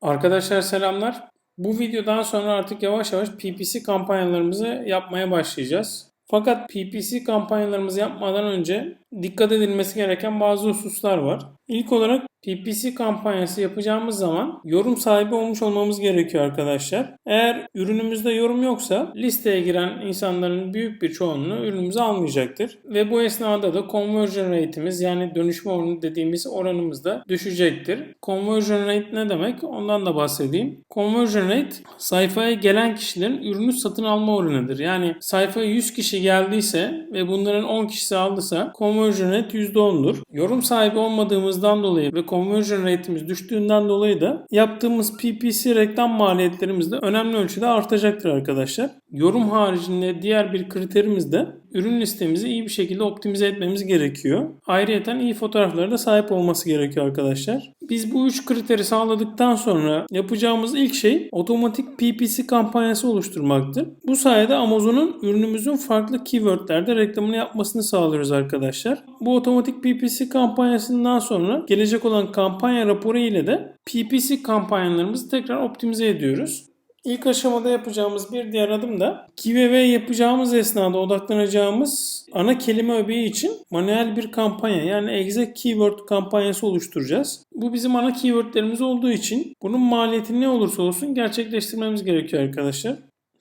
Arkadaşlar selamlar. Bu videodan sonra artık yavaş yavaş PPC kampanyalarımızı yapmaya başlayacağız. Fakat PPC kampanyalarımızı yapmadan önce dikkat edilmesi gereken bazı hususlar var. İlk olarak PPC kampanyası yapacağımız zaman yorum sahibi olmuş olmamız gerekiyor arkadaşlar. Eğer ürünümüzde yorum yoksa listeye giren insanların büyük bir çoğunluğu ürünümüzü almayacaktır. Ve bu esnada da conversion rate'imiz yani dönüşme oranı dediğimiz oranımız da düşecektir. Conversion rate ne demek? Ondan da bahsedeyim. Conversion rate sayfaya gelen kişilerin ürünü satın alma oranıdır. Yani sayfaya 100 kişi geldiyse ve bunların 10 kişisi aldıysa conversion rate %10'dur. Yorum sahibi olmadığımızdan dolayı ve conversion rate'imiz düştüğünden dolayı da yaptığımız PPC reklam maliyetlerimiz de önemli ölçüde artacaktır arkadaşlar. Yorum haricinde diğer bir kriterimiz de ürün listemizi iyi bir şekilde optimize etmemiz gerekiyor. Ayrıca iyi fotoğraflara da sahip olması gerekiyor arkadaşlar. Biz bu üç kriteri sağladıktan sonra yapacağımız ilk şey otomatik PPC kampanyası oluşturmaktır. Bu sayede Amazon'un ürünümüzün farklı keywordlerde reklamını yapmasını sağlıyoruz arkadaşlar. Bu otomatik PPC kampanyasından sonra gelecek olan kampanya raporu ile de PPC kampanyalarımızı tekrar optimize ediyoruz. İlk aşamada yapacağımız bir diğer adım da giveaway yapacağımız esnada odaklanacağımız ana kelime öbeği için manuel bir kampanya yani exact keyword kampanyası oluşturacağız. Bu bizim ana keywordlerimiz olduğu için bunun maliyeti ne olursa olsun gerçekleştirmemiz gerekiyor arkadaşlar.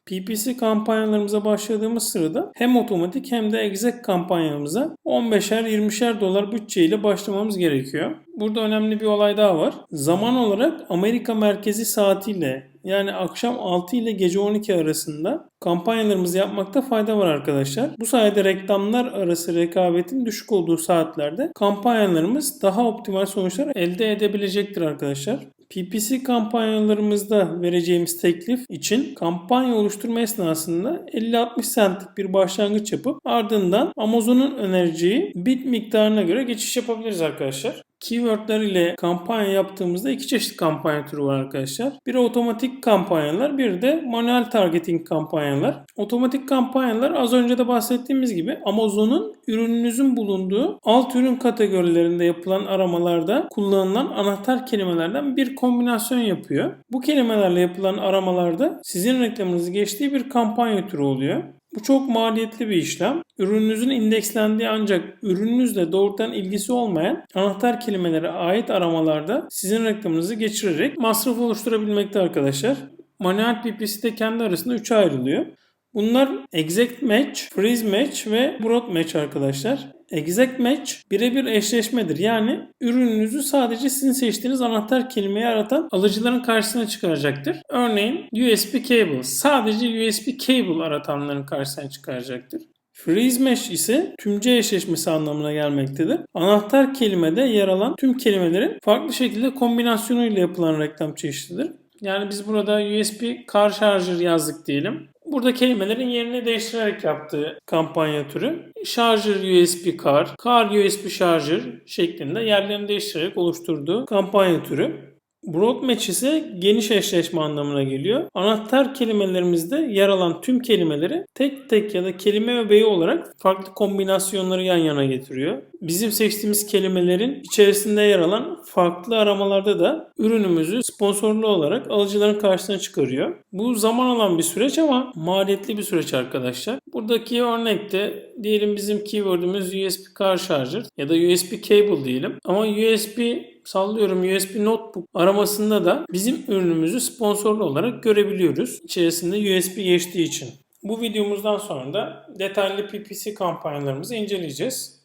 PPC kampanyalarımıza başladığımız sırada hem otomatik hem de exact kampanyamıza 15'er 20'şer dolar bütçeyle başlamamız gerekiyor. Burada önemli bir olay daha var. Zaman olarak Amerika merkezi saatiyle yani akşam 6 ile gece 12 arasında kampanyalarımızı yapmakta fayda var arkadaşlar. Bu sayede reklamlar arası rekabetin düşük olduğu saatlerde kampanyalarımız daha optimal sonuçlar elde edebilecektir arkadaşlar. PPC kampanyalarımızda vereceğimiz teklif için kampanya oluşturma esnasında 50-60 centlik bir başlangıç yapıp ardından Amazon'un önereceği bit miktarına göre geçiş yapabiliriz arkadaşlar. Keywordler ile kampanya yaptığımızda iki çeşit kampanya türü var arkadaşlar. Biri otomatik kampanyalar, bir de manuel targeting kampanyalar. Otomatik kampanyalar az önce de bahsettiğimiz gibi Amazon'un ürününüzün bulunduğu alt ürün kategorilerinde yapılan aramalarda kullanılan anahtar kelimelerden bir kombinasyon yapıyor. Bu kelimelerle yapılan aramalarda sizin reklamınızı geçtiği bir kampanya türü oluyor. Bu çok maliyetli bir işlem. Ürününüzün indekslendiği ancak ürününüzle doğrudan ilgisi olmayan anahtar kelimelere ait aramalarda sizin reklamınızı geçirerek masraf oluşturabilmekte arkadaşlar. Manuel PPC de kendi arasında 3'e ayrılıyor. Bunlar exact match, freeze match ve broad match arkadaşlar. Exact match birebir eşleşmedir. Yani ürününüzü sadece sizin seçtiğiniz anahtar kelimeyi aratan alıcıların karşısına çıkaracaktır. Örneğin USB cable sadece USB cable aratanların karşısına çıkaracaktır. Freeze mesh ise tümce eşleşmesi anlamına gelmektedir. Anahtar kelimede yer alan tüm kelimelerin farklı şekilde kombinasyonuyla yapılan reklam çeşididir. Yani biz burada USB car charger yazdık diyelim. Burada kelimelerin yerini değiştirerek yaptığı kampanya türü. Charger USB car, car USB charger şeklinde yerlerini değiştirerek oluşturduğu kampanya türü. Broad match ise geniş eşleşme anlamına geliyor. Anahtar kelimelerimizde yer alan tüm kelimeleri tek tek ya da kelime öbeği olarak farklı kombinasyonları yan yana getiriyor. Bizim seçtiğimiz kelimelerin içerisinde yer alan farklı aramalarda da ürünümüzü sponsorlu olarak alıcıların karşısına çıkarıyor. Bu zaman alan bir süreç ama maliyetli bir süreç arkadaşlar. Buradaki örnekte diyelim bizim keyword'ümüz USB car charger ya da USB cable diyelim. Ama USB sallıyorum USB notebook aramasında da bizim ürünümüzü sponsorlu olarak görebiliyoruz. İçerisinde USB geçtiği için. Bu videomuzdan sonra da detaylı PPC kampanyalarımızı inceleyeceğiz.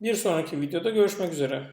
Bir sonraki videoda görüşmek üzere.